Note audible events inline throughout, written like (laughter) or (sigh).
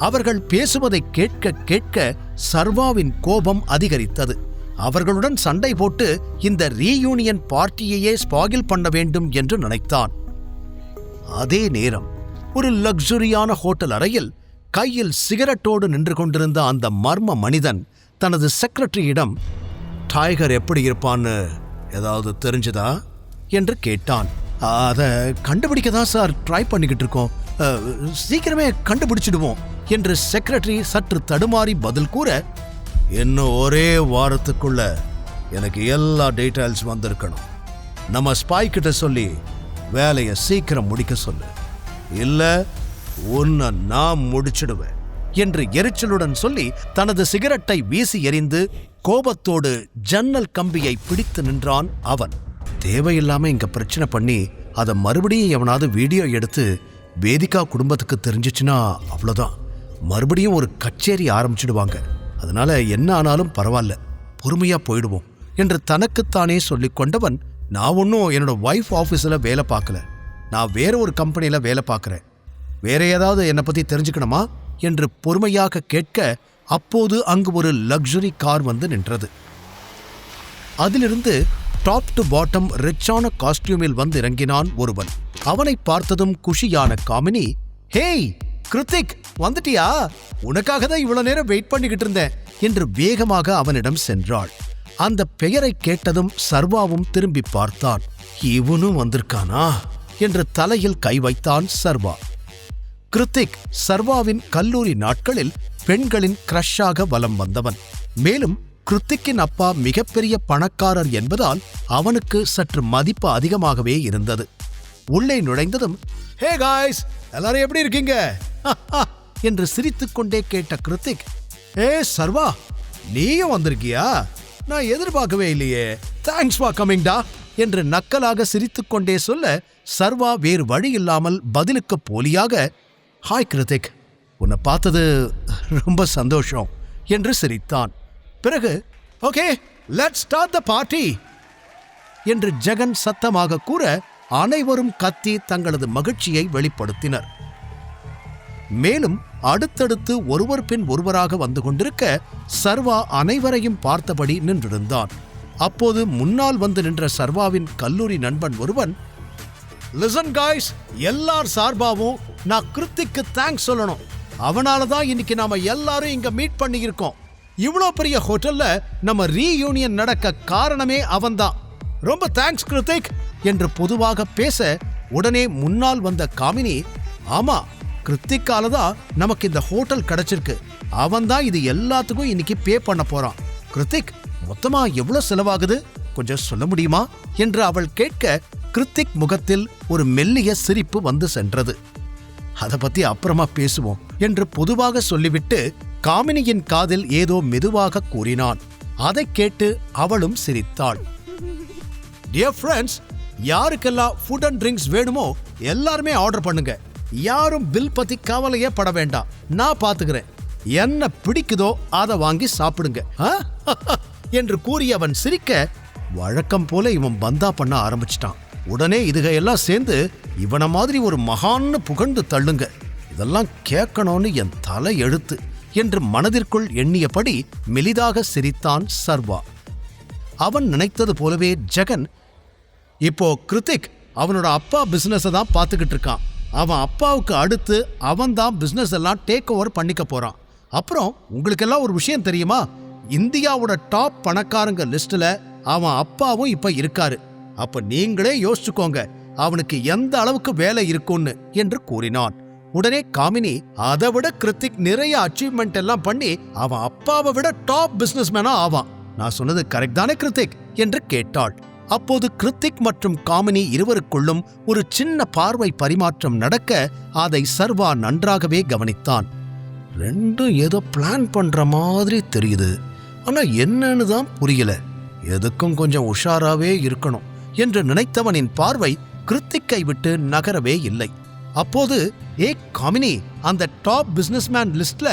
அவர்கள் பேசுவதை கேட்க கேட்க சர்வாவின் கோபம் அதிகரித்தது. அவர்களுடன் சண்டை போட்டு இந்த ரீயூனியன் பார்ட்டியையே ஸ்பாகில் பண்ண வேண்டும் என்று நினைத்தான். அதே நேரம் ஒரு லக்ஸுரியான ஹோட்டல் அறையில் கையில் சிகரெட்டோடு நின்று கொண்டிருந்த அந்த மர்ம மனிதன் தனது செக்ரட்டரியிடம் டைகர் எப்படி இருப்பான்னு ஏதாவது தெரிஞ்சதா? என்று கேட்டான். அதை கண்டுபிடிக்க தான் சார் ட்ரை பண்ணிக்கிட்டு இருக்கோம். சீக்கிரமே கண்டுபிடிச்சிடுவோம் என்று செக்ரட்டரி சற்று தடுமாறி பதில் கூற இன்னும் ஒரே வாரத்துக்குள்ள எனக்கு எல்லா டீட்டெயில்ஸ் வந்திருக்கணும். நம்ம ஸ்பாய் கிட்ட சொல்லி வேலையை சீக்கிரம் முடிக்க சொல்லு. இல்லை உன்னை நான் முடிச்சிடுவேன் என்று எரிச்சலுடன் சொல்லி தனது சிகரெட்டை வீசி எறிந்து கோபத்தோடு ஜன்னல் கம்பியை பிடித்து நின்றான் அவன். தேவையில்லாம இங்க பிரச்சனை பண்ணி அதை மறுபடியும் எவனாவது வீடியோ எடுத்து வேதிகா குடும்பத்துக்கு தெரிஞ்சிச்சுன்னா அவ்வளோதான் மறுபடியும் ஒரு கச்சேரி ஆரம்பிச்சிடுவாங்க. அதனால என்ன ஆனாலும் பரவாயில்ல. பொறுமையாக போயிடுவோம் என்று தனக்குத்தானே சொல்லிக் கொண்டவன் நான் ஒன்றும் என்னோட ஒய்ஃப் ஆஃபீஸில் வேலை பார்க்கல. நான் வேற ஒரு கம்பெனியில் வேலை பார்க்குறேன். வேற ஏதாவது என்னை பற்றி தெரிஞ்சுக்கணுமா? என்று பொறுமையாக கேட்க அப்போது அங்கு ஒரு லக்ஸுரி கார் வந்து நின்றது. அதிலிருந்து டாப் டு பாட்டம் ரிச்சான காஸ்டியூமில் வந்து இறங்கினான் ஒருவன். அவனை பார்த்ததும் குஷியான காமினி ஹேய் கிருத்திக் வந்துட்டியா? உனக்காக தான் இவ்வளவு நேரம் வெயிட் பண்ணிக்கிட்டு இருந்தேன் என்று வேகமாக அவனிடம் சென்றாள். அந்த பெயரை கேட்டதும் சர்வாவும் திரும்பி பார்த்தான். இவனும் வந்திருக்கானா? என்று தலையில் கை வைத்தான் சர்வா. கிருத்திக் சர்வாவின் கல்லூரி நாட்களில் பெண்களின் கிரஷாக வலம் வந்தவன். மேலும் கிருத்திக்கின் அப்பா மிகப்பெரிய பணக்காரர் என்பதால் அவனுக்கு சற்று மதிப்பு அதிகமாகவே இருந்தது. உள்ளே நுழைந்ததும் ஹே காய்ஸ் எல்லாரும் எப்படி இருக்கீங்க? என்று சிரித்துக்கொண்டே கேட்ட கிருத்திக் ஏ சர்வா நீயும் வந்திருக்கியா? நான் எதிர்பார்க்கவே இல்லையே. தேங்க்ஸ் ஃபார் கமிங்டா என்று நக்கலாக சிரித்துக்கொண்டே சொல்ல சர்வா வேறு வழி இல்லாமல் பதிலுக்கு போலியாக ஹாய் கிருத்திக் உன்னை பார்த்தது ரொம்ப சந்தோஷம் என்று சிரித்தான். பிறகு okay let's start the party என்று ஜெகன் சத்தமாக கூற அனைவரும் கத்தி தங்களது மகிழ்ச்சியை வெளிப்படுத்தினர். மேலும் அடுத்தடுத்து ஒருவர் பின் ஒருவராக வந்து கொண்டிருக்க சர்வா அனைவரையும் பார்த்தபடி நின்றிருந்தான். அப்போது முன்னால் வந்து நின்ற சர்வாவின் கல்லூரி நண்பன் ஒருவன் லிசன் காய்ஸ் எல்லார் சார்பாவும் நான் கிருத்திக்கு தேங்க்ஸ் சொல்லணும். அவனால தான் இன்னைக்கு நாம எல்லாரும் இங்க மீட் பண்ணியிருக்கோம். இவ்வளோ பெரிய ஹோட்டல்ல நம்ம ரீயூனியன் நடக்க காரணமே அவன்தான். ரொம்ப தேங்க்ஸ் கிருத்திக் என்று பொதுவாக பேச உடனே முன்னால் வந்த காமினி ஆமா கிருத்திக்கால தான் நமக்கு இந்த ஹோட்டல் கிடைச்சிருக்கு. அவன் தான் இது எல்லாத்துக்கும் இன்னைக்கு பே பண்ண போறான். கிருத்திக் மொத்தமா எவ்வளவு செலவாகுது? கொஞ்சம் சொல்ல முடியுமா? என்று அவள் கேட்க கிருத்திக் முகத்தில் ஒரு மெல்லிய சிரிப்பு வந்து சென்றது. அதை பத்தி அப்புறமா பேசுவோம் என்று பொதுவாக சொல்லிவிட்டு காமினியின் காதில் ஏதோ மெதுவாக கூறினான். அதைக் கேட்டு அவளும் சிரித்தாள். டியர் ஃப்ரெண்ட்ஸ் யாருக்கெல்லாம் ஃபுட் அண்ட் ட்ரிங்க்ஸ் வேணுமோ எல்லாருமே ஆர்டர் பண்ணுங்க. யாரும் பில் பத்தி கவலையே பட வேண்டாம். நான் பாத்துக்கிறேன். என்ன பிடிக்குதோ அதை வாங்கி சாப்பிடுங்க. ஆ? (laughs) என்று கூறி அவன் சிரிக்க வழக்கம் போல இவன் பந்தா பண்ண ஆரம்பிச்சிட்டான். உடனே இதுகையெல்லாம் சேர்ந்து இவனை மாதிரி ஒரு மகான்னு புகழ்ந்து தள்ளுங்க. இதெல்லாம் கேட்கணும்னு என் தலை எழுத்து என்று மனதிற்குள் எண்ணியபடி மெலிதாக சிரித்தான் சர்வா. அவன் நினைத்தது போலவே ஜெகன் இப்போ கிருத்திக் அவனோட அப்பா பிஸ்னஸை தான் பார்த்துக்கிட்டு இருக்கான். அவன் அப்பாவுக்கு அடுத்து அவன் தான் பிசினஸ் எல்லாம் டேக் ஓவர் பண்ணிக்க போறான். அப்புறம் உங்களுக்கெல்லாம் ஒரு விஷயம் தெரியுமா? இந்தியாவோட டாப் பணக்காரங்க லிஸ்ட்ல அவன் அப்பாவும் இப்ப இருக்காரு. அப்ப நீங்களே யோசிச்சுக்கோங்க அவனுக்கு எந்த அளவுக்கு வேலை இருக்கும்னு என்று கூறினான். உடனே காமினி அதை விட கிருத்திக் நிறைய அச்சீவ்மெண்ட் எல்லாம் பண்ணி அவன் அப்பாவை விட டாப் பிசினஸ் மேனா ஆவான். நான் சொன்னது கரெக்ட் தானே கிருத்திக்? என்று கேட்டாள். அப்போது கிருத்திக் மற்றும் காமினி இருவருக்குள்ளும் ஒரு சின்ன பார்வை பரிமாற்றம் நடக்க அதை சர்வா நன்றாகவே கவனித்தான். ரெண்டும் ஏதோ பிளான் பண்ற மாதிரி தெரியுது. ஆனா என்னன்னு தான் புரியல. எதுக்கும் கொஞ்சம் உஷாராவே இருக்கணும் என்று நினைத்தவனின் பார்வை கிருத்திக்கை விட்டு நகரவே இல்லை. அப்போது ஏ காமினி அந்த டாப் பிசினஸ்மேன் லிஸ்ட்ல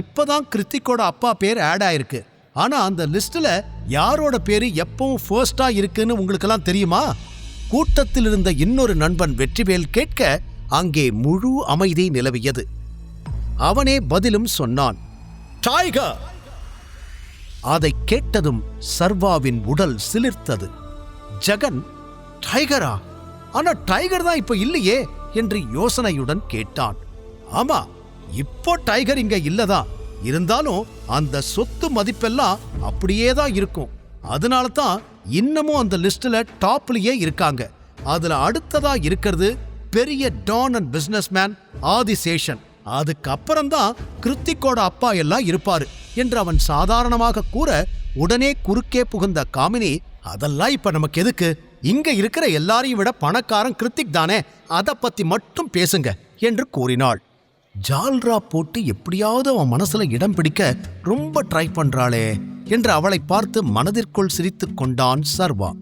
இப்பதான் கிருத்திக்கோட அப்பா பேர் ஆட் ஆயிருக்கு. ஆனா அந்த லிஸ்ட்ல யாரோட பேரு எப்பவும் ஃபர்ஸ்டா இருக்குன்னு உங்களுக்கெல்லாம் தெரியுமா? கூட்டத்தில் இருந்த இன்னொரு நண்பன் வெற்றிவேல் கேட்க அங்கே முழு அமைதி நிலவியது. அவனே பதிலும் சொன்னான் டைகர் அதைக் கேட்டதும் சர்வாவின் உடல் சிலிர்த்தது. ஜெகன் டைகரா ஆனா டைகர் தான் இப்ப இல்லையே? என்று யோசனையுடன் கேட்டான். ஆமா இப்போ டைகர் இங்க இல்லதான். இருந்தாலும் அந்த சொத்து மதிப்பெல்லாம் அப்படியே தான் இருக்கும். அதனால தான் இன்னமும் அந்த லிஸ்ட்ல டாப்லயே இருக்காங்க. அதுல அடுத்ததா இருக்கிறது பெரிய டான் அண்ட் பிசினஸ்மேன் ஆதிசேஷன். அதுக்கப்புறம் தான் கிருத்திக்கோட அப்பா எல்லாம் இருப்பாரு என்று அவன் சாதாரணமாக கூற உடனே குறுக்கே புகுந்த காமினி அதெல்லாம் இப்ப நமக்கு எதுக்கு? இங்க இருக்கிற எல்லாரையும் விட பணக்காரன் கிருத்திக் தானே? அதை பத்தி மட்டும் பேசுங்க என்று கூறினாள். ஜால்ரா போட்டு எப்படியாவது அவன் மனசுல இடம் பிடிக்க ரொம்ப ட்ரை பண்றாளே என்று அவளை பார்த்து மனதிற்குள் சிரித்து கொண்டான் சர்வா.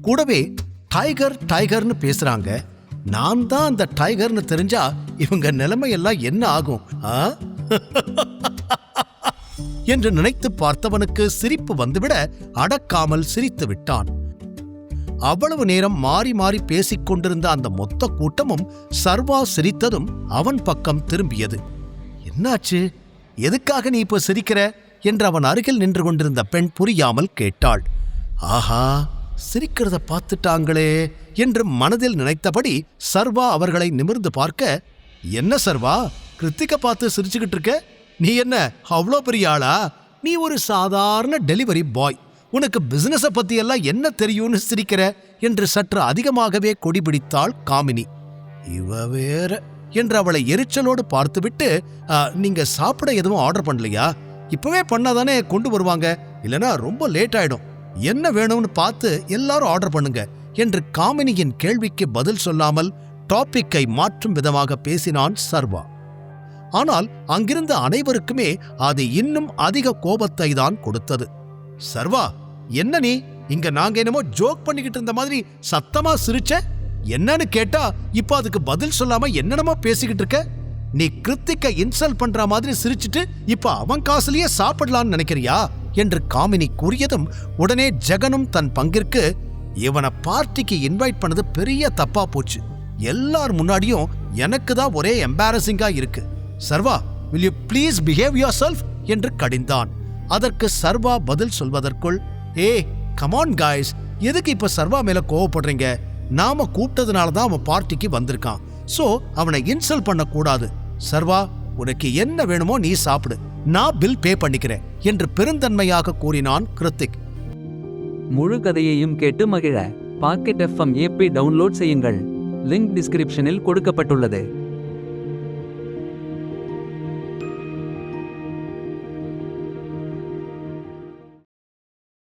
கூடவே டைகர் டைகர்னு பேசுறாங்க. நான் தான் அந்த டைகர்னு தெரிஞ்சா இவங்க நிலைமையெல்லாம் என்ன ஆகும் ஆ? (laughs) என்று நினைத்து பார்த்தவனுக்கு சிரிப்பு வந்துவிட அடக்காமல் சிரித்து விட்டான். அவ்வளவு நேரம் மாறி மாறி பேசிக் கொண்டிருந்த அந்த மொத்த கூட்டமும் சர்வா சிரித்ததும் அவன் பக்கம் திரும்பியது. என்னாச்சு? எதுக்காக நீ இப்போ சிரிக்கிற? என்று அவன் அருகில் நின்று கொண்டிருந்த பெண் புரியாமல் கேட்டாள். ஆஹா சிரிக்கிறத பார்த்துட்டாங்களே என்று மனதில் நினைத்தபடி சர்வா அவர்களை நிமிர்ந்து பார்க்க என்ன சர்வா கிருத்திக பார்த்து சிரிச்சுக்கிட்டு இருக்க? நீ என்ன அவ்வளோ பெரிய ஆளா? நீ ஒரு சாதாரண டெலிவரி பாய். உனக்கு பிசினஸ பற்றியெல்லாம் என்ன தெரியும்னு சிரிக்கிற? என்று சற்று அதிகமாகவே கொடிபிடித்தாள் காமினி. இவ வேற என்று அவளை எரிச்சலோடு பார்த்துவிட்டு நீங்கள் நீங்க சாப்பிட எதுவும் ஆர்டர் பண்ணலையா? இப்பவே பண்ணாதானே கொண்டு வருவாங்க. இல்லனா ரொம்ப லேட் ஆயிடும். என்ன வேணும்னு பார்த்து எல்லாரும் ஆர்டர் பண்ணுங்க என்று காமினியின் கேள்விக்கு பதில் சொல்லாமல் டாபிக்கை மாற்றும் விதமாக பேசினான் சர்வா. ஆனால் அங்கிருந்த அனைவருக்குமே அது இன்னும் அதிக கோபத்தை தான் கொடுத்தது. சர்வா என்ன நீ? இங்க நாங்க என்னமோ ஜோக் பண்ணிக்கிட்டு இருந்த மாதிரி சத்தமா சிரிச்ச? என்னன்னு கேட்டா இப்ப அதுக்கு பதில் சொல்லாம என்னென்னமோ பேசிக்கிட்டு இருக்க? நீ கிருத்திக்க இன்சல்ட் பண்ற மாதிரி சிரிச்சிட்டு இப்ப அவன் காசுலயே சாப்பிடலாம்னு நினைக்கிறியா? என்று காமினி கூறியதும் உடனே ஜெகனும் தன் பங்கிற்கு இவனை பார்ட்டிக்கு இன்வைட் பண்ணது பெரிய தப்பா போச்சு. எல்லார் முன்னாடியும் எனக்கு தான் ஒரே எம்பாரசிங்கா இருக்கு. Sarva will you please behave yourself என்று கடிந்தான். அதற்கு சர்வா பதில் சொல்வதற்குள் ஏ கமான் காய்ஸ் எதுக்கு இப்போ சர்வா மேலே கோவப்படுறீங்க? நாம கூப்பிட்டதுனால தான் அவன் பார்ட்டிக்கு வந்திருக்கான். ஸோ அவனை இன்சல்ட் பண்ணக்கூடாது. சர்வா உனக்கு என்ன வேணுமோ நீ சாப்பிடு. நான் பில் பே பண்ணிக்கிறேன் என்று பெருந்தன்மையாக கூறினான் கிருத்திக். முழு கதையையும் கேட்டு மகிழ. பாக்கெட் எஃப்எம் ஏபி டவுன்லோட் செய்யுங்கள். லிங்க் டிஸ்கிரிப்ஷனில் கொடுக்கப்பட்டுள்ளது.